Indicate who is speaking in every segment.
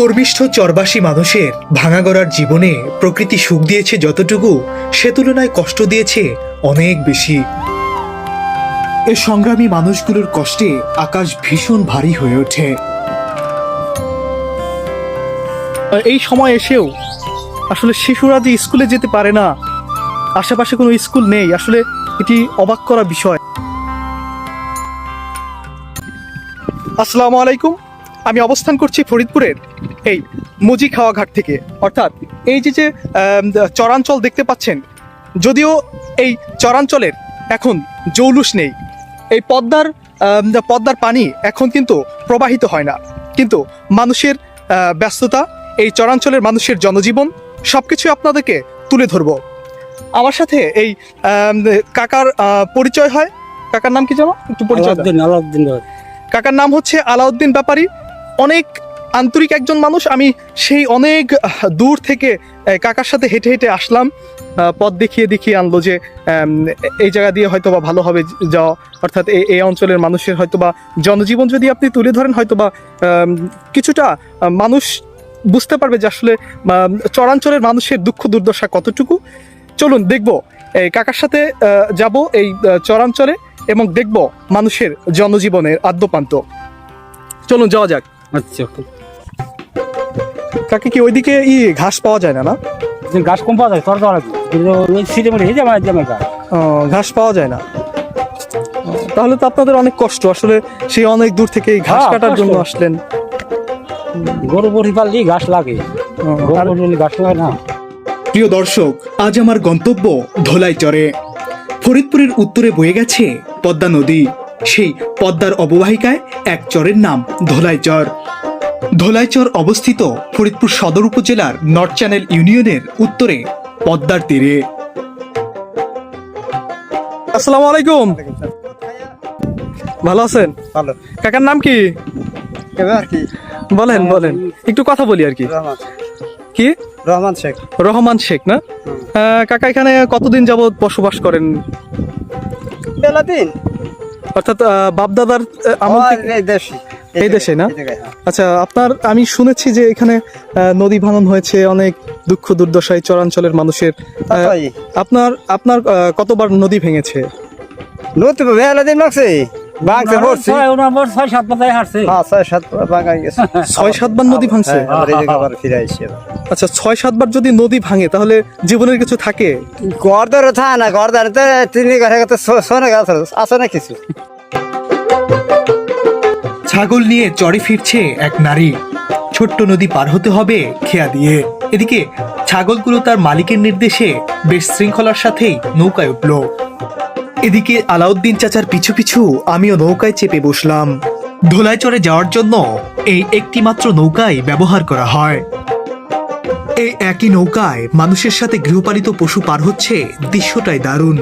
Speaker 1: কর্মিষ্ঠ চরবাসী মানুষের ভাঙাগড়ার জীবনে প্রকৃতি সুখ দিয়েছে যতটুকু, সে তুলনায় কষ্ট দিয়েছে অনেক বেশি। এ সংগ্রামী মানুষগুলোর কষ্টে আকাশ ভীষণ ভারী হয়ে ওঠে।
Speaker 2: এই সময় এসেও আসলে শিশুরা যে স্কুলে যেতে পারে না, আশেপাশে কোনো স্কুল নেই, আসলে এটি অবাক করা বিষয়। আসসালামু আলাইকুম। আমি অবস্থান করছি ফরিদপুরের এই মুজি খাওয়া ঘাট থেকে। অর্থাৎ এই যে যে চরাঞ্চল দেখতে পাচ্ছেন যদিও এই চরাঞ্চলের এখন জৌলুস নেই। এই পদ্মার পদ্মার পানি এখন কিন্তু প্রবাহিত হয় না। কিন্তু মানুষের ব্যস্ততা এই চরাঞ্চলের মানুষের জনজীবন সব কিছু আপনাদেরকে তুলে ধরবো। আমার সাথে এই কাকার পরিচয় হয়। কাকার নাম কি জানো একটু পরিচয়
Speaker 3: আলাউদ্দিন
Speaker 2: কাকার নাম হচ্ছে আলাউদ্দিন ব্যাপারী। অনেক আন্তরিক একজন মানুষ। আমি সেই অনেক দূর থেকে কাকার সাথে হেঁটে হেঁটে আসলাম। পথ দেখিয়ে দেখিয়ে আনলো যে এই জায়গা দিয়ে হয়তো বা ভালো হবে যাওয়া। অর্থাৎ এই অঞ্চলের মানুষের হয়তো বা জনজীবন যদি আপনি তুলে ধরেন হয়তো বা কিছুটা মানুষ বুঝতে পারবে যে আসলে চরাঞ্চলের মানুষের দুঃখ দুর্দশা কতটুকু। চলুন দেখব, এই কাকার সাথে যাব এই চরাঞ্চলে এবং দেখব মানুষের জনজীবনের আদ্যপান্ত। চলুন যাওয়া যাক।
Speaker 3: আচ্ছা
Speaker 2: কাকে কি ওইদিকে ই ঘাস পাওয়া যায় না না?
Speaker 3: যে গাছ কম পাওয়া যায় তোর দেওয়া কিন্তু ওই সিটে মধ্যে হেজে আমার জামা
Speaker 2: ঘাস পাওয়া যায় না। তাহলে তো আপনাদের অনেক কষ্ট। আসলে সেই অনেক দূর থেকে ঘাস
Speaker 3: হ্যাঁ,
Speaker 2: কাটার জন্য আসলেন।
Speaker 3: গরু বড়ি পাললি ঘাস লাগে। গরু বড়ি ঘাস লাগে না।
Speaker 1: প্রিয় দর্শক আজ আমার গন্তব্য ধোলাইচরে। ফরিদপুরের উত্তরে বয়ে গেছে পদ্মা নদী। সেই পদ্মার অববাহিকায় এক চরের নাম ধোলাইচর। ধোলাইচর অবস্থিত ফরিদপুর সদর উপজেলার নর্থ চ্যানেল ইউনিয়নের উত্তরে পদ্মার তীরে।
Speaker 2: আসসালামু আলাইকুম। ভালো আছেন?
Speaker 4: ভালো।
Speaker 2: কাকার নাম কি? বলেন বলেন। একটু কথা বলি আর কি।
Speaker 4: রহমান।
Speaker 2: কি?
Speaker 4: রহমান শেখ।
Speaker 2: রহমান শেখ না? কাকা এখানে কতদিন যাবত বসবাস করেন?
Speaker 4: বেলা দিন
Speaker 2: অর্থাৎ বাপদাদার আমল
Speaker 4: দেশে
Speaker 2: এই দেশে না?
Speaker 4: হ্যাঁ।
Speaker 2: আচ্ছা আপনার আমি শুনেছি যে এখানে নদী ভাঙন হয়েছে অনেক দুঃখ দুর্দশায় চরাঞ্চলের মানুষের আপনার আপনার কতবার নদী ভেঙেছে
Speaker 4: নদী দিন লাগছে বাংছে পড়ছি
Speaker 3: নম্বর ছয় সাত মাথায় হারছে।
Speaker 4: হ্যাঁ ছয় সাত বাঙাই গেছে।
Speaker 2: ছয় সাতবার নদী ভাঙছে?
Speaker 4: এই আবার ফিরে আইছি এবার।
Speaker 2: ছয় সাতবার যদি নদী ভাঙে তাহলে জীবনের কিছু থাকে?
Speaker 4: ঘর ধরে থা না ঘর ধরে তো তিনি ঘরে তো সোনে গাছ আছে না কিছু?
Speaker 1: ছাগল নিয়ে চরে ফিরছে এক নারী। ছোট্ট নদী পার হতে হবে খেয়া দিয়ে। এদিকে ছাগলগুলো তার মালিকের নির্দেশে বেশ শৃঙ্খলার সাথেই নৌকায় উঠল। এদিকে আলাউদ্দিন চাচার পিছু পিছু আমিও নৌকায় চেপে বসলাম। ধোলাই চড়ে যাওয়ার জন্য এই একটিমাত্র নৌকাই ব্যবহার করা হয়। এই একই নৌকায় মানুষের সাথে গৃহপালিত পশু পার হচ্ছে দৃশ্যটাই দারুণ।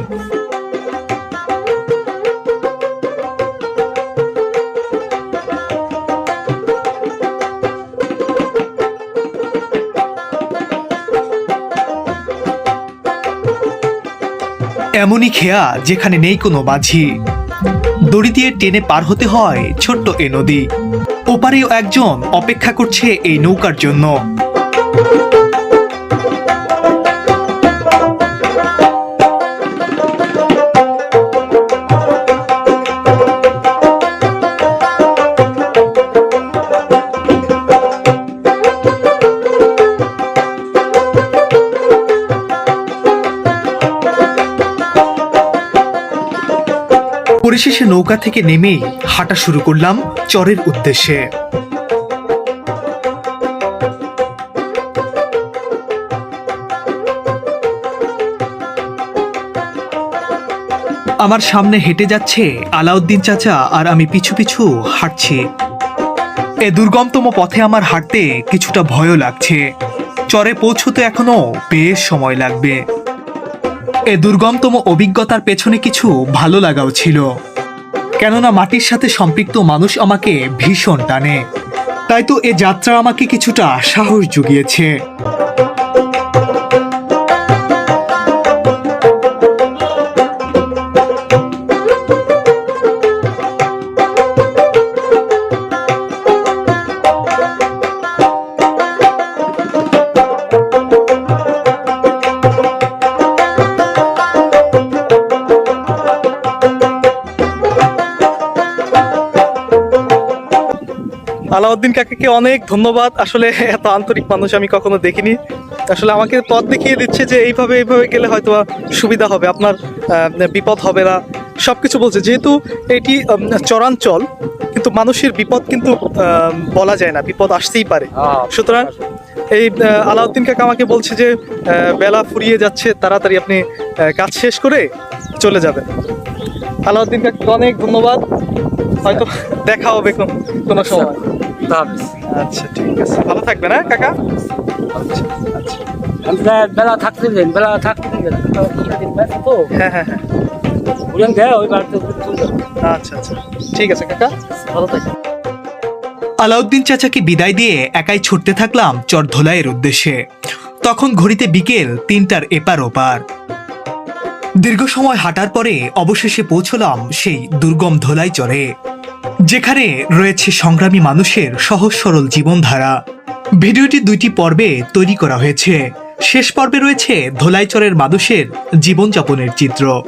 Speaker 1: এমনই খেয়া যেখানে নেই কোনো মাঝি। দড়ি দিয়ে টেনে পার হতে হয় ছোট্ট এ নদী। ওপারেও একজন অপেক্ষা করছে এই নৌকার জন্য। পরিশেষে নৌকা থেকে নেমেই হাঁটা শুরু করলাম চরের উদ্দেশ্যে। আমার সামনে হেঁটে যাচ্ছে আলাউদ্দিন চাচা আর আমি পিছু পিছু হাঁটছি। এ দুর্গমতম পথে আমার হাঁটতে কিছুটা ভয়ও লাগছে। চরে পৌঁছতে এখনও বেশ সময় লাগবে। এ দুর্গমতম অভিজ্ঞতার পেছনে কিছু ভালো লাগাও ছিল। কেননা মাটির সাথে সম্পৃক্ত মানুষ আমাকে ভীষণ টানে। তাই তো এ যাত্রা আমাকে কিছুটা সাহস জুগিয়েছে।
Speaker 2: আলাউদ্দিন কাকাকে অনেক ধন্যবাদ। আসলে এত আন্তরিক মানুষ আমি কখনো দেখিনি। আসলে আমাকে পথ দেখিয়ে দিচ্ছে যে এইভাবে এইভাবে গেলে হয়তো সুবিধা হবে আপনার বিপদ হবে না। সব কিছু বলছে যেহেতু এটি চরাঞ্চল কিন্তু মানুষের বিপদ কিন্তু বলা যায় না বিপদ আসতেই পারে। সুতরাং এই আলাউদ্দিন কাকা আমাকে বলছে যে বেলা ফুরিয়ে যাচ্ছে তাড়াতাড়ি আপনি কাজ শেষ করে চলে যাবেন। আলাউদ্দিন কাকাকে অনেক ধন্যবাদ। হয়তো দেখা হবে কোনো কোনো আচ্ছা ঠিক আছে। ভালো থাকবেন হ্যাঁ কাকা? আচ্ছা। আচ্ছা।
Speaker 3: বেলা থাকতে দিন বেলা থাকতে দিন তো
Speaker 2: হ্যাঁ হ্যাঁ হ্যাঁ।
Speaker 3: বুঝলেন দেয় ওই বাড়িতে
Speaker 2: আচ্ছা আচ্ছা। ঠিক আছে কাকা। ভালো থাকবেন।
Speaker 1: আলাউদ্দিন চাচাকে বিদায় দিয়ে একাই ছুটতে থাকলাম চর ধোলাইয়ের উদ্দেশ্যে। তখন ঘড়িতে বিকেল তিনটার এপার ওপার। দীর্ঘ সময় হাঁটার পরে অবশেষে পৌঁছলাম সেই দুর্গম ধোলাই চরে। যেখানে রয়েছে সংগ্রামী মানুষের সহজ সরল জীবনধারা। ভিডিওটি দুইটি পর্বে তৈরি করা হয়েছে। শেষ পর্বে রয়েছে ধোলাইচরের মানুষের জীবনযাপনের চিত্র।